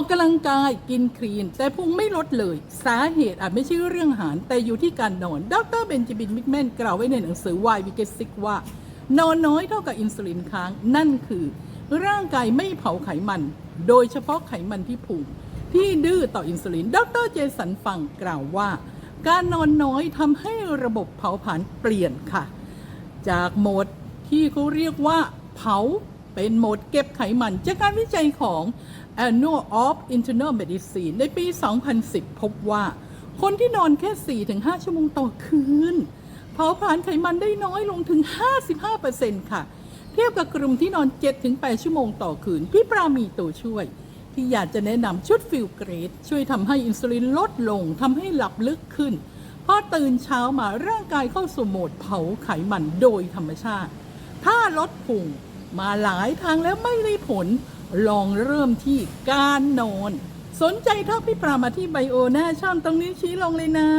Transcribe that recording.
ออกกำลังกายกินคลีน แต่พุงไม่ลดเลย สาเหตุอาจไม่ใช่เรื่องอาหาร แต่อยู่ที่การนอน ดรเบนจามินมิกแมนกล่าวไว้ในหนังสือ Why We Get Sick ว่า นอนน้อยเท่ากับอินซูลินค้าง นั่นคือ ร่างกายไม่เผาไขมัน โดยเฉพาะไขมันที่พุงที่ดื้อต่ออินซูลิน ดรเจสันฟังกล่าวว่า การนอนน้อยทำให้ระบบเผาผลาญเปลี่ยนค่ะ จากโหมดที่เขาเรียกว่าเผา เป็นโหมดเก็บไขมันจากการวิจัยของ Annual of Internal Medicine ในปี 2010 พบว่า คนที่นอนแค่ 4-5 ชั่วโมงต่อคืน เผาผลาญไขมันได้น้อยลงถึง 55%ค่ะ เทียบกับกลุ่มที่นอน 7-8 ชั่วโมงต่อคืน พี่ปรามีตัวช่วย ที่อยากจะแนะนำชุดฟิลเกรด ช่วยทำให้อินซูลินลดลงทำให้หลับลึกขึ้นพอตื่นเช้ามาร่างกายเข้าสู่โหมดเผาไขมันโดยธรรมชาติ ถ้าลดพุง มาหลายทางแล้วไม่ได้ผล ลองเริ่มที่การนอน สนใจทักพี่ปรามาที่ไบโอหน้าช่องตรงนี้ชี้ลงเลยนะ